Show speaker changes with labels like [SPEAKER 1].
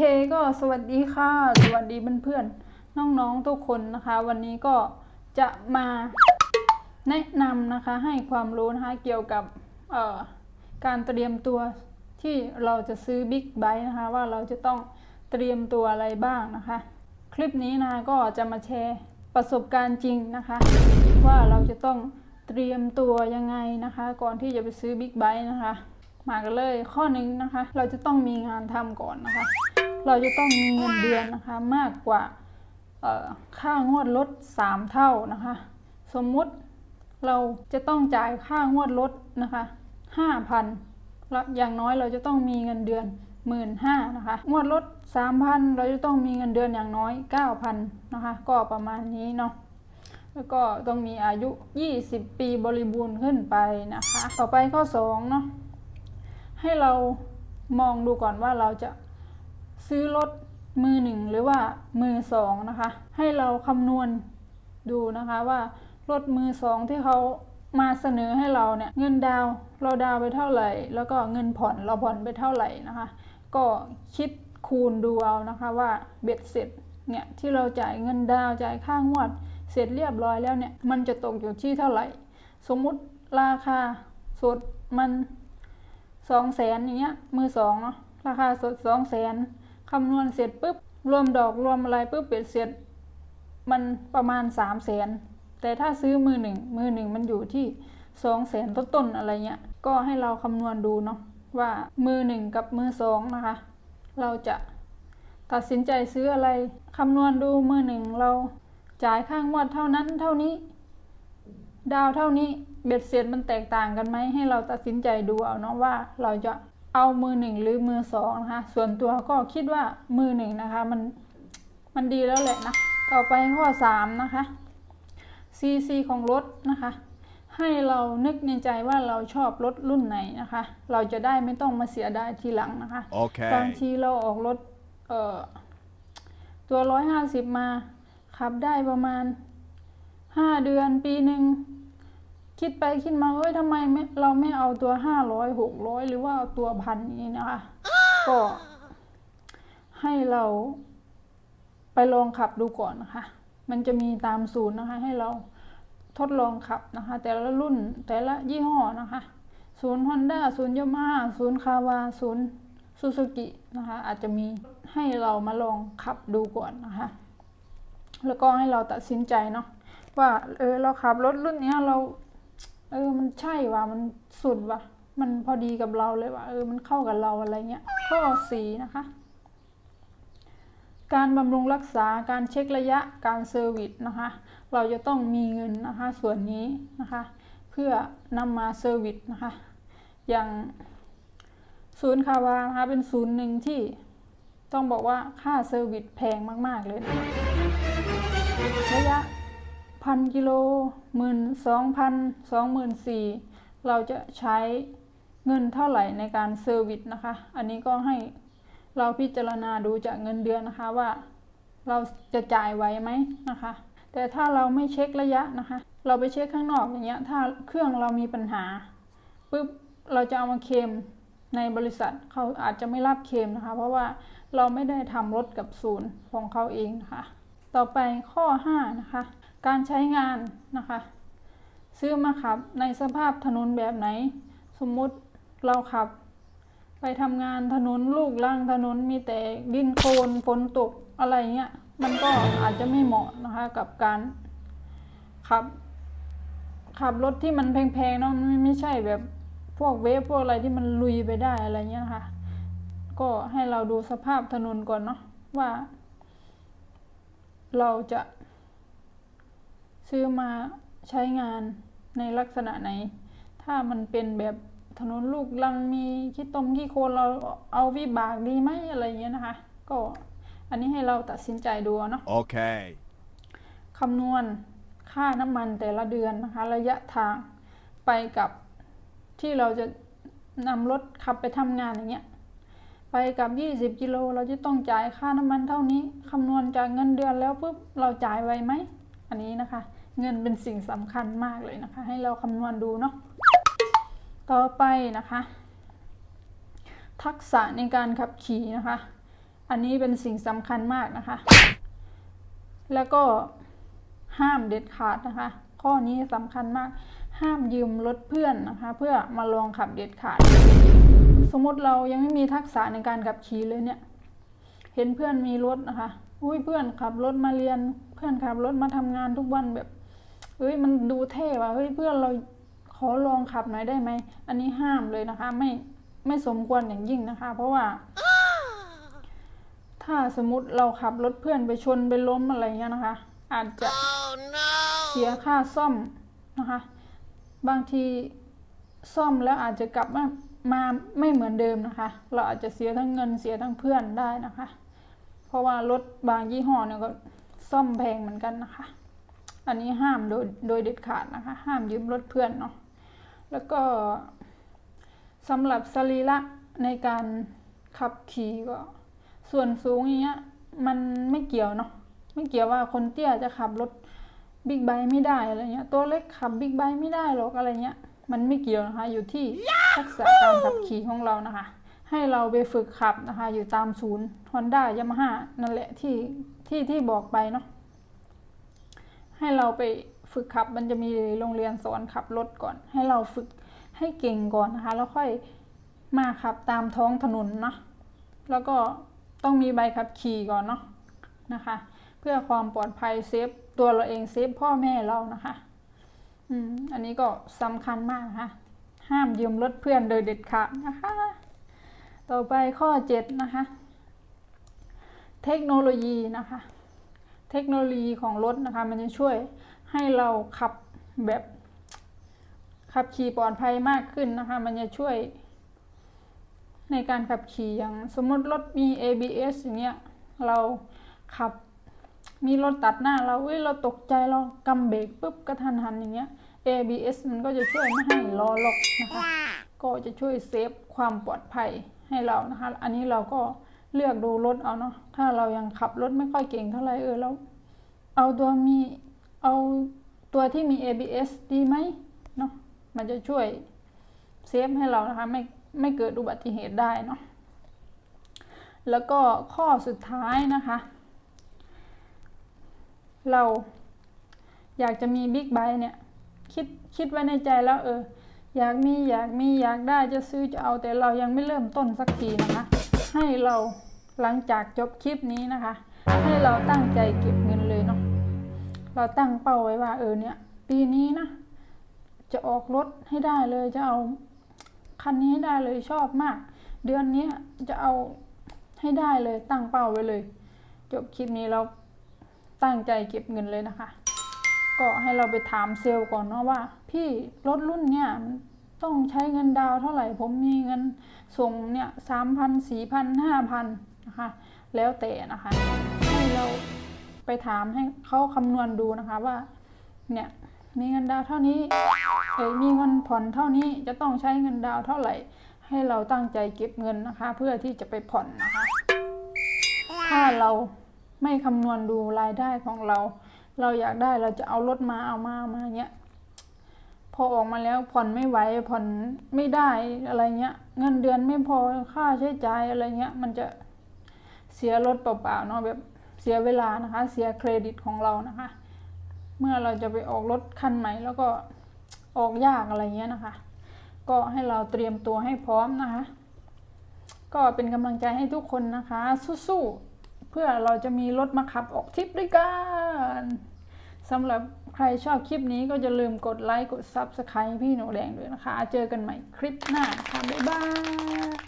[SPEAKER 1] เคก็สวัสดีค่ะ สวัสดีเพื่อนๆน้องๆทุกคนนะคะ วันนี้ก็จะมาแนะนำนะคะให้ความรู้นะคะเกี่ยวกับการเตรียมตัวที่เราจะซื้อบิ๊กไบค์นะคะ ว่าเราจะต้องเตรียมตัวอะไรบ้างนะคะ คลิปนี้นะคะก็จะมาแชร์ประสบการณ์จริงนะคะ ว่าเราจะต้องเตรียมตัวยังไงนะคะ ก่อนที่จะไปซื้อบิ๊กไบค์นะคะมากันเลยข้อหนึ่งนะคะ เราจะต้องมีงานทำก่อนนะคะ เราจะต้องมีเงินเดือนนะคะมากกว่าค่างวดรถ 3 เท่านะคะ สมมุติเราจะต้องจ่ายค่างวดรถนะคะ5,000แล้วอย่างน้อยเราจะต้องมีเงินเดือน 1 5ื่นนะคะ งวดรถ 3,000 เราจะต้องมีเงินเดือนอย่างน้อย 9,000นะคะ ก็ประมาณนี้เนาะแล้วก็ต้องมีอายุ 20 ปีบริบูรณ์ขึ้นไปนะคะ ต่อไปข้อ2เนาะให้เรามองดูก่อนว่าเราจะ ซื้อรถมือหนึ่งหรือว่ามือสองนะคะ ให้เราคำนวณดูนะคะว่ารถมือสองที่เขามาเสนอให้เราเนี่ยเงินดาวเราดาวไปเท่าไหร่ แล้วก็เงินผ่อนเราผ่อนไปเท่าไหร่นะคะ ก็คิดคูณดูเอานะคะว่าเบ็ดเสร็จเนี่ยที่เราจ่ายเงินดาวจ่ายค่างวด เสร็จเรียบร้อยแล้วเนี่ยมันจะตกอยู่ที่เท่าไหร่ สมมุติราคาสดมันสองแสนอย่างเงี้ยมือสองเนาะราคาสดสองแสน คำนวณเสร็จปุ๊บรวมดอกรวมอะไรปุ๊บเบ็ดเสร็จ มันประมาณสามแสนแต่ถ้าซื้อมือหนึ่งมือหนึ่งมันอยู่ที่สองแสนต้นๆอะไรเงี้ยก็ให้เราคำนวณดูเนาะว่ามือหนึ่งกับมือสองนะคะ เราจะตัดสินใจซื้ออะไรคำนวณดูมือหนึ่งเราจ่ายข้างวดเท่านั้นเท่านี้ ดาวเท่านี้เบ็ดเสร็จมันแตกต่างกันไหมให้เราตัดสินใจดูเอาเนาะว่าเราจะ เอามือหนึ่งหรือมือสองนะคะ ส่วนตัวก็คิดว่ามือหนึ่งนะคะ มันมันดีแล้วแหละนะ ต่อไปข้อสามนะคะ CC ของรถนะคะ ให้เรานึกในใจว่าเราชอบรถรุ่นไหนนะคะ เราจะได้ไม่ต้องมาเสียดายทีหลังนะคะ
[SPEAKER 2] Okay.
[SPEAKER 1] บางทีเราออกรถเอ่อตัวร้อยห้าสิบมาขับได้ประมาณห้าเดือนปีหนึ่ง คิดไปคิดมาเอ้ยทำไมไม่เราไม่เอาตัวห้าร้อยหกร้อยหรือว่าเอาตัวพันนี้นะคะ ก็ให้เราไปลองขับดูก่อนนะคะ มันจะมีตามศูนย์นะคะ ให้เราทดลองขับนะคะ แต่ละรุ่นแต่ละยี่ห้อนะคะศูนย์ฮอนด้าศูนย์ยามาฮ่าศูนย์คาวาศูนย์ซูซูกินะคะ อาจจะมีให้เรามาลองขับดูก่อนนะคะ แล้วก็ให้เราตัดสินใจเนาะว่าเออเราขับรถรุ่นเนี้ยเรา เออมันใช่ว่ะมันสุดว่ะ มันพอดีกับเราเลยว่ะเออมันเข้ากับเราอะไรเงี้ยข้อสีนะคะ การบำรุงรักษาการเช็คระยะการเซอร์วิสนะคะ เราจะต้องมีเงินนะคะส่วนนี้นะคะ เพื่อนำมาเซอร์วิสนะคะ อย่างศูนย์คาวานะคะเป็นศูนย์หนึ่งที่ต้องบอกว่าค่าเซอร์วิสแพงมาก ๆ เลยนะคะระยะ พันกิโลหมื่นสองพันสองหมื่นสี่เราจะใช้เงินเท่าไหร่ในการเซอร์วิสนะคะ อันนี้ก็ให้เราพิจารณาดูจากเงินเดือนนะคะว่า เราจะจ่ายไหวไหมนะคะ แต่ถ้าเราไม่เช็คระยะนะคะ เราไปเช็คข้างนอกอย่างเงี้ยถ้าเครื่องเรามีปัญหาปุ๊บเราจะเอามาเคมในบริษัทเขาอาจจะไม่รับเคมนะคะ เพราะว่าเราไม่ได้ทำรถกับศูนย์ของเขาเองนะคะ ต่อไปข้อ 5 นะคะ การใช้งานนะคะ ซื้อมาขับในสภาพถนนแบบไหน สมมุติเราขับ ไปทำงานถนนลูกล่างถนนมีแต่ดินโคลนฝนตกอะไรเงี้ย มันก็อาจจะไม่เหมาะนะคะกับการขับขับรถที่มันแพงๆเนาะมันไม่ใช่แบบพวกเวฟพวกอะไรที่มันลุยไปได้อะไรเงี้ยะค่ะก็ให้เราดูสภาพถนนก่อนเนาะว่า เราจะซื้อมาใช้งานในลักษณะไหน ถ้ามันเป็นแบบถนนลูกลังมีขี้ตมขี้โคลนเราเอาวิบากดีไหมอะไรเงี้ยนะคะ ก็อันนี้ให้เราตัดสินใจดูเอาเนาะ
[SPEAKER 2] Okay.
[SPEAKER 1] คำนวณค่าน้ำมันแต่ละเดือนนะคะ ระยะทางไปกับที่เราจะนำรถขับไปทำงานอย่างเงี้ย ไปกับ 20กิโลเราจะต้องจ่ายค่าน้ำมันเท่านี้คำนวณจากเงินเดือนแล้วปุ๊บเราจ่ายไวไหมอันนี้นะคะ เงินเป็นสิ่งสำคัญมากเลยนะคะ ให้เราคำนวณดูเนาะต่อไปนะคะ ทักษะในการขับขี่นะคะ อันนี้เป็นสิ่งสำคัญมากนะคะ แล้วก็ห้ามเด็ดขาดนะคะ ข้อนี้สำคัญมากห้ามยืมรถเพื่อนนะคะ เพื่อมาลองขับเด็ดขาด สมมติเรายังไม่มีทักษะในการขับขี่เลยเนี่ย เห็นเพื่อนมีรถนะคะ อุ้ยเพื่อนขับรถมาเรียน เพื่อนขับรถมาทำงานทุกวันแบบเฮ้ยมันดูเท่ว่ะเฮ้ยเพื่อนเราขอลองขับหน่อยได้ไหม อันนี้ห้ามเลยนะคะ ไม่ไม่สมควรอย่างยิ่งนะคะ เพราะว่า ถ้าสมมติเราขับรถเพื่อนไปชนไปล้มอะไรเงี้ยนะคะ อาจจะเสียค่าซ่อมนะคะ บางทีซ่อมแล้วอาจจะกลับมา มาไม่เหมือนเดิมนะคะ เราอาจจะเสียทั้งเงินเสียทั้งเพื่อนได้นะคะ เพราะว่ารถบางยี่ห้อเนี่ยก็ซ่อมแพงเหมือนกันนะคะ อันนี้ห้ามโดยโดยเด็ดขาดนะคะ ห้ามยืมรถเพื่อนเนาะ แล้วก็สำหรับสรีระในการขับขี่ก็ ส่วนสูงอย่างเงี้ยมันไม่เกี่ยวเนาะ ไม่เกี่ยวว่าคนเตี้ยจะขับรถบิ๊กไบค์ไม่ได้อะไรเงี้ย ตัวเล็กขับบิ๊กไบค์ไม่ได้หรอกอะไรเงี้ย มันไม่เกี่ยวนะคะ อยู่ที่ทักษะการขับขี่ของเรานะคะ ให้เราไปฝึกขับนะคะ อยู่ตามศูนย์ฮอนด้ายามาฮ่านั่นแหละที่ที่ที่บอกไปเนาะให้เราไปฝึกขับมันจะมีโรงเรียนสอนขับรถก่อน ให้เราฝึกให้เก่งก่อนนะคะ แล้วค่อยมาขับตามท้องถนนเนาะแล้วก็ต้องมีใบขับขี่ก่อนเนาะนะคะ เพื่อความปลอดภัยเซฟตัวเราเองเซฟพ่อแม่เรานะคะ อันนี้ก็สำคัญมากนะคะห้ามยืมรถเพื่อนโดยเด็ดขาดนะคะ ต่อไปข้อเจ็ดนะคะ เทคโนโลยีนะคะ เทคโนโลยีของรถนะคะ มันจะช่วยให้เราขับแบบขับขี่ปลอดภัยมากขึ้นนะคะ มันจะช่วย ในการขับขี่อย่างสมมติรถมี ABS อย่างเงี้ย เราขับ มีรถตัดหน้าเราเว้ยเราตกใจเรากำเบรกปุ๊บกระทันหันอย่างเงี้ย ABS มันก็จะช่วยไม่ให้ล้อล็อกนะคะ ก็จะช่วยเซฟความปลอดภัยให้เรานะคะ อันนี้เราก็เลือกดูรถเอาเนาะ ถ้าเรายังขับรถไม่ค่อยเก่งเท่าไหร่เออเราเอาตัวมีเอาตัวที่มี ABS ดีไหมเนาะ มันจะช่วยเซฟให้เรานะคะไม่ไม่เกิดอุบัติเหตุได้เนาะ แล้วก็ข้อสุดท้ายนะคะ เราอยากจะมีบิ๊กไบค์เนี่ย คิดคิดไว้ในใจแล้วเออ อยากมีอยากมีอยากได้จะซื้อจะเอาแต่เรายังไม่เริ่มต้นสักทีนะคะ ให้เราหลังจากจบคลิปนี้นะคะ ให้เราตั้งใจเก็บเงินเลยเนาะเราตั้งเป้าไว้ว่าเออเนี่ย ปีนี้นะจะออกรถให้ได้เลยจะเอาคันนี้ให้ได้เลยชอบมาก เดือนนี้จะเอาให้ได้เลยตั้งเป้าไว้เลย จบคลิปนี้เรา ตั้งใจเก็บเงินเลยนะคะ ก็ให้เราไปถามเซลล์ก่อนเนาะว่า พี่รถรุ่นเนี่ยต้องใช้เงินดาวเท่าไหร่ ผมมีเงินส่งเนี่ยสามพันสี่พันห้าพันนะคะ แล้วแต่นะคะ ให้เราไปถามให้เขาคำนวณดูนะคะว่า เนี่ยมีเงินดาวเท่านี้เอ้ยมีเงินผ่อนเท่านี้จะต้องใช้เงินดาวเท่าไหร่ ให้เราตั้งใจเก็บเงินนะคะ เพื่อที่จะไปผ่อนนะคะ ถ้าเรา ไม่คำนวณดูรายได้ของเรา เราอยากได้เราจะเอารถมาเอามาเอามาเงี้ยพอออกมาแล้วผ่อนไม่ไหวผ่อนไม่ได้อะไรเงี้ย เงินเดือนไม่พอค่าใช้จ่ายอะไรเงี้ย มันจะเสียรถเปล่าๆเนาะแบบเสียเวลานะคะ เสียเครดิตของเรานะคะ เมื่อเราจะไปออกรถคันใหม่แล้วก็ออกยากอะไรเงี้ยนะคะ ก็ให้เราเตรียมตัวให้พร้อมนะคะ ก็เป็นกำลังใจให้ทุกคนนะคะ สู้ๆ พื่อเราจะมีรถมาขับออกทริปด้วยกันสำหรับใครชอบคลิปนี้ก็จะลืมกดไลค์ กด Subscribe พี่หนูแดงด้วยนะคะ เจอกันใหม่คลิปหน้าค่ะบ๊ายบาย